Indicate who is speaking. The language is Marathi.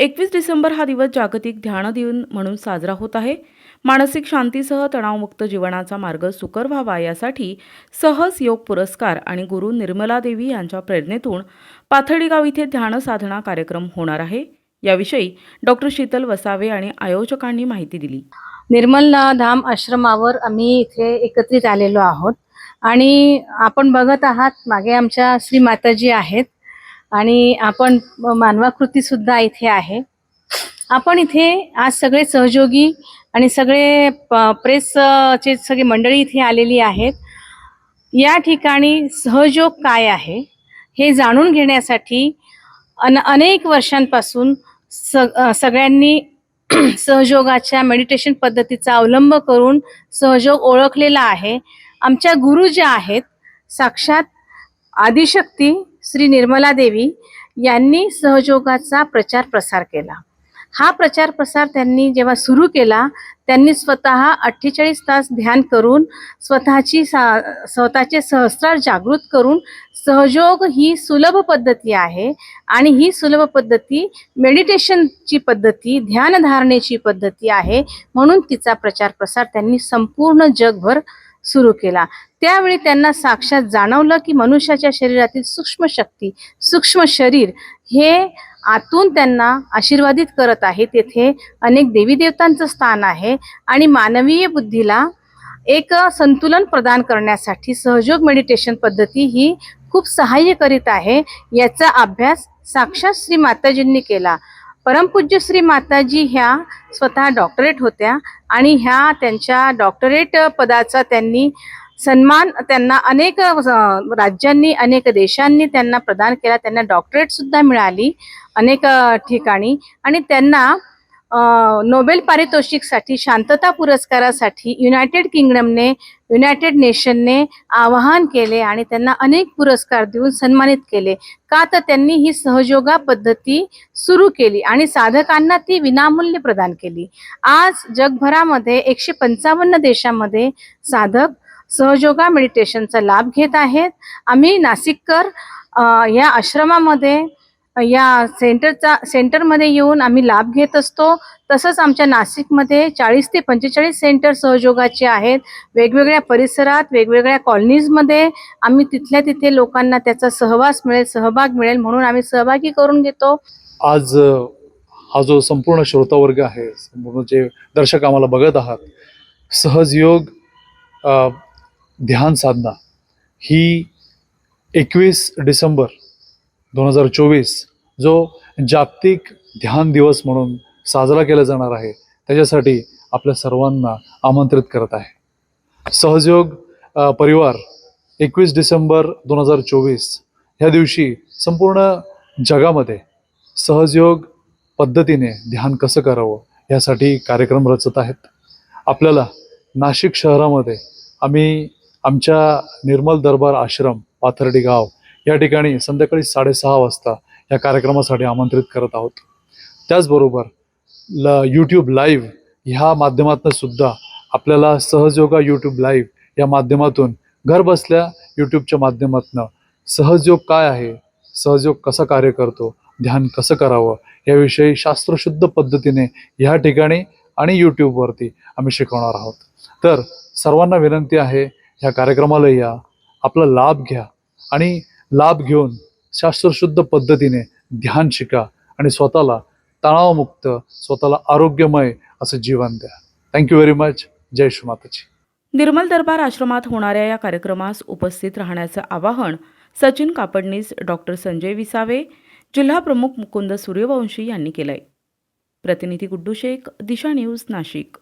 Speaker 1: एकवीस डिसेंबर हा दिवस जागतिक ध्यान दिन म्हणून साजरा होत आहे. मानसिक शांतीसह तणावमुक्त जीवनाचा मार्ग सुकर व्हावा यासाठी सहज योग पुरस्कार आणि गुरु निर्मला देवी यांच्या प्रेरणेतून पाथडीगाव इथे ध्यान साधना कार्यक्रम होणार आहे. याविषयी डॉक्टर शीतल वसावे आणि आयोजकांनी माहिती दिली.
Speaker 2: निर्मल धाम आश्रमावर आम्ही इथे एकत्रित आलेलो आहोत. आणि आपण बघत आहात मागे आमच्या श्री माताजी आहेत. आणि आपण मानवाकृती सुद्धा इथे आहे. आपण इथे आज सगळे सहयोगी आणि सगळे प- प्रेस सगळी मंडळी इथे आलेली आहेत. या ठिकाणी सहयोग काय आहे हे जाणून घेण्यासाठी अन अनेक वर्षांपासून स सगळ्यांनी सहयोगाच्या मेडिटेशन पद्धतीचा अवलंब करून सहयोग ओळखलेला आहे. आमच्या गुरु ज्या आहेत साक्षात आदिशक्ती श्री निर्मला देवी यांनी सहयोगाचा प्रचार प्रसार केला. हा प्रचार प्रसार त्यांनी जेव्हा सुरू केला त्यांनी स्वतः अठ्ठेचाळीस तास ध्यान करून स्वतःची सा स्वतःचे सहस्रार जागृत करून सहयोग ही सुलभ पद्धती आहे आणि ही सुलभ पद्धती मेडिटेशनची पद्धती ध्यानधारणेची पद्धती आहे म्हणून तिचा प्रचार प्रसार त्यांनी संपूर्ण जगभर सुरू केला. त्यावेळी त्यांना साक्षात जाणवलं की मनुष्याच्या शरीरातील सूक्ष्म शक्ती सूक्ष्म शरीर हे आतून त्यांना आशीर्वादित करत आहे तेथे अनेक देवी देवतांचं स्थान आहे आणि मानवीय बुद्धीला एक संतुलन प्रदान करण्यासाठी सहयोग मेडिटेशन पद्धती ही खूप सहाय्य करीत आहे. याचा अभ्यास साक्षात श्री माताजींनी केला. परमपूज्य श्री माताजी ह्या स्वतः डॉक्टरेट होत्या आणि ह्या त्यांच्या डॉक्टरेट पदाचा त्यांनी सन्मान त्यांना अनेक राज्यांनी अनेक देशांनी त्यांना प्रदान केला. त्यांना डॉक्टरेट सुद्धा मिळाली अनेक ठिकाणी. आणि त्यांना नोबेल पारितोषिकसाठी शांतता पुरस्कारासाठी युनायटेड किंगडमने युनायटेड नेशनने आवाहन केले आणि त्यांना अनेक पुरस्कार देऊन सन्मानित केले. का तर त्यांनी ही सहयोगा पद्धती सुरू केली आणि साधकांना ती विनामूल्य प्रदान केली. आज जगभरामध्ये एकशे पंचावन्न देशामध्ये साधक सहयोगा मेडिटेशनचा लाभ घेत आहेत. आम्ही नाशिककर या आश्रमामध्ये या सेंटरचा सेंटरमध्ये येऊन आम्ही लाभ घेत असतो. तसंच आमच्या नाशिकमध्ये चाळीस ते पंचेचाळीस सेंटर सहयोगाचे आहेत. वेगवेगळ्या परिसरात वेगवेगळ्या कॉलनीजमध्ये आम्ही तिथल्या तिथे लोकांना त्याचा सहवास मिळेल सहभाग मिळेल म्हणून आम्ही सहभागी करून घेतो.
Speaker 3: आज हा जो संपूर्ण श्रोतावर्ग आहे संपूर्ण जे दर्शक आम्हाला बघत आहात सहजयोग ध्यान साधना ही एकवीस डिसेंबर दोन हजार चोवीस जो जागतिक ध्यान दिवस म्हणून साजरा केला जाणार आहे त्याच्यासाठी आपल्या सर्वांना आमंत्रित करत आहे. सहजयोग परिवार एकवीस डिसेंबर दोन हजार चोवीस ह्या दिवशी संपूर्ण जगामध्ये सहजयोग पद्धतीने ध्यान कसं करावं यासाठी कार्यक्रम रचत आहेत. आपल्याला नाशिक शहरामध्ये आम्ही आमच्या निर्मल दरबार आश्रम पाथर्डी गाव या ठिकाणी संध्याकाळी साडेसहा वाजता या कार्यक्रमासाठी आमंत्रित करत आहोत. त्याचबरोबर ल यूट्यूब लाईव्ह ह्या माध्यमातून सुद्धा आपल्याला सहजयोगा यूट्यूब लाईव्ह या माध्यमातून घर बसल्या यूट्यूबच्या माध्यमातून सहजयोग काय आहे सहजयोग कसा कार्य करतो ध्यान कसं करावं याविषयी शास्त्रशुद्ध पद्धतीने ह्या ठिकाणी आणि यूट्यूबवरती आम्ही शिकवणार आहोत. तर सर्वांना विनंती आहे ह्या कार्यक्रमाला या आपला लाभ घ्या आणि लाभ घेऊन शास्त्रशुद्ध पद्धतीने ध्यान शिका आणि स्वतःला तणावमुक्त स्वतःला आरोग्यमय असं जीवन द्या. थँक्यू व्हेरी मच जय श्री माताजी.
Speaker 1: निर्मल दरबार आश्रमात होणाऱ्या या कार्यक्रमास उपस्थित राहण्याचं आवाहन सचिन कापडनीस डॉक्टर संजय विसावे जिल्हा प्रमुख मुकुंद सूर्यवंशी यांनी केलंय. प्रतिनिधी गुड्डू शेख दिशा न्यूज नाशिक.